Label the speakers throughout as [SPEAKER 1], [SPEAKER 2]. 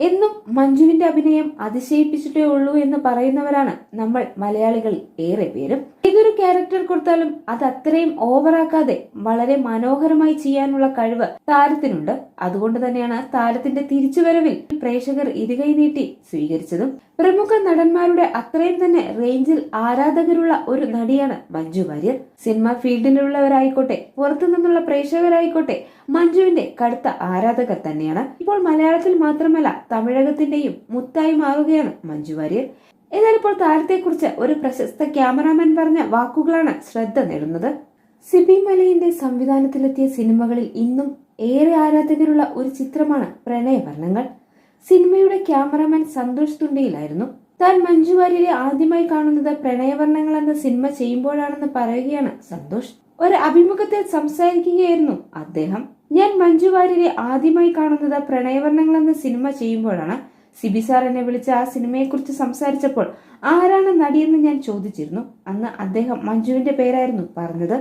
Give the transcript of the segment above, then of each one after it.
[SPEAKER 1] എന്നും മഞ്ജുവിന്റെ അഭിനയം അതിശയിപ്പിച്ചിട്ടേ ഉള്ളൂ എന്ന് പറയുന്നവരാണ് നമ്മൾ മലയാളികൾ ഏറെ പേരും. ഏതൊരു ക്യാരക്ടർ കൊടുത്താലും അത് അത്രയും ഓവറാക്കാതെ വളരെ മനോഹരമായി ചെയ്യാനുള്ള കഴിവ് താരത്തിനുണ്ട്. അതുകൊണ്ട് തന്നെയാണ് താരത്തിന്റെ തിരിച്ചുവരവിൽ പ്രേക്ഷകർ ഇരുകൈ നീട്ടി സ്വീകരിച്ചതും. പ്രമുഖ നടന്മാരുടെ അത്രയും തന്നെ റേഞ്ചിൽ ആരാധകരുള്ള ഒരു നടിയാണ് മഞ്ജു വാര്യർ. സിനിമ ഫീൽഡിലുള്ളവരായിക്കോട്ടെ പുറത്തു നിന്നുള്ള പ്രേക്ഷകരായിക്കോട്ടെ മഞ്ജുവിന്റെ കടുത്ത ആരാധകർ തന്നെയാണ്. ഇപ്പോൾ മലയാളത്തിൽ മാത്രമല്ല തമിഴകത്തിന്റെയും മുത്തായി മാറുകയാണ് മഞ്ജു വാര്യർ. എന്നാൽ ഇപ്പോൾ താരത്തെക്കുറിച്ച് ഒരു പ്രശസ്ത ക്യാമറാമാൻ പറഞ്ഞ വാക്കുകളാണ് ശ്രദ്ധ നേടുന്നത്. സിബി മലയിന്റെ സംവിധാനത്തിലെത്തിയ സിനിമകളിൽ ഇന്നും ഏറെ ആരാധകരുള്ള ഒരു ചിത്രമാണ് പ്രണയവർണങ്ങൾ സിനിമയുടെ ക്യാമറാമാൻ സന്തോഷ് തുണ്ടിയിലായിരുന്നു. താൻ മഞ്ജു വാര്യരെ ആദ്യമായി കാണുന്നത് പ്രണയവർണങ്ങൾ എന്ന സിനിമ ചെയ്യുമ്പോഴാണെന്ന് പറയുകയാണ് സന്തോഷ്. ഒരു അഭിമുഖത്തിൽ സംസാരിക്കുകയായിരുന്നു അദ്ദേഹം. ഞാൻ മഞ്ജു വാര്യരെ ആദ്യമായി കാണുന്നത് പ്രണയവർണങ്ങൾ എന്ന സിനിമ ചെയ്യുമ്പോഴാണ്. സിബി സാർ എന്നെ വിളിച്ച് ആ സിനിമയെക്കുറിച്ച് സംസാരിച്ചപ്പോൾ ആരാണ് നടിയെന്ന് ഞാൻ ചോദിച്ചിരുന്നു. അന്ന് അദ്ദേഹം മഞ്ജുവിന്റെ പേരായിരുന്നു പറഞ്ഞത്.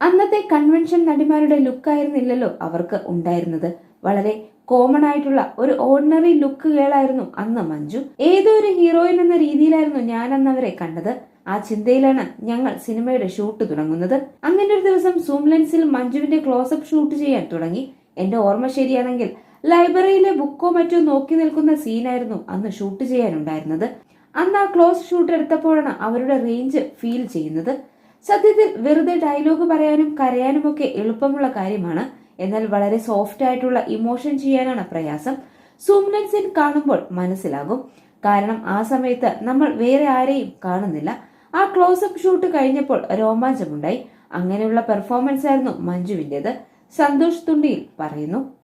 [SPEAKER 1] അന്നത്തെ കൺവെൻഷൻ നടിമാരുടെ ലുക്കായിരുന്നില്ലല്ലോ അവർക്ക് ഉണ്ടായിരുന്നത്. വളരെ കോമൺ ആയിട്ടുള്ള ഒരു ഓർഡിനറി ലുക്ക് കേളായിരുന്നു അന്ന് മഞ്ജു. ഏതോ ഒരു ഹീറോയിൻ എന്ന രീതിയിലായിരുന്നു ഞാൻ അന്ന് അവരെ കണ്ടത്. ആ ചിന്തയിലാണ് ഞങ്ങൾ സിനിമയുടെ ഷൂട്ട് തുടങ്ങുന്നത്. അങ്ങനെ ഒരു ദിവസം സൂം ലെൻസിൽ മഞ്ജുവിന്റെ ക്ലോസപ്പ് ഷൂട്ട് ചെയ്യാൻ തുടങ്ങി. എന്റെ ഓർമ്മ ശരിയാണെങ്കിൽ ലൈബ്രറിയിലെ ബുക്കോ മറ്റോ നോക്കി നിൽക്കുന്ന സീനായിരുന്നു അന്ന് ഷൂട്ട് ചെയ്യാനുണ്ടായിരുന്നത്. അന്ന് ആ ക്ലോസ് ഷൂട്ട് എടുത്തപ്പോഴാണ് അവരുടെ റേഞ്ച് ഫീൽ ചെയ്യുന്നത്. സത്യത്തിൽ വെറുതെ ഡയലോഗ് പറയാനും കരയാനും ഒക്കെ എളുപ്പമുള്ള കാര്യമാണ്. എന്നാൽ വളരെ സോഫ്റ്റ് ആയിട്ടുള്ള ഇമോഷൻ ചെയ്യാനാണ് പ്രയാസം. സൂം ലെൻസിൽ കാണുമ്പോൾ മനസ്സിലാകും. കാരണം ആ സമയത്ത് നമ്മൾ വേറെ ആരെയും കാണുന്നില്ല. ആ ക്ലോസപ്പ് ഷൂട്ട് കഴിഞ്ഞപ്പോൾ രോമാഞ്ചമുണ്ടായി. അങ്ങനെയുള്ള പെർഫോമൻസ് ആയിരുന്നു മഞ്ജുവിന്റെത്. സന്തോഷ് തുണ്ടിയിൽ പറയുന്നു.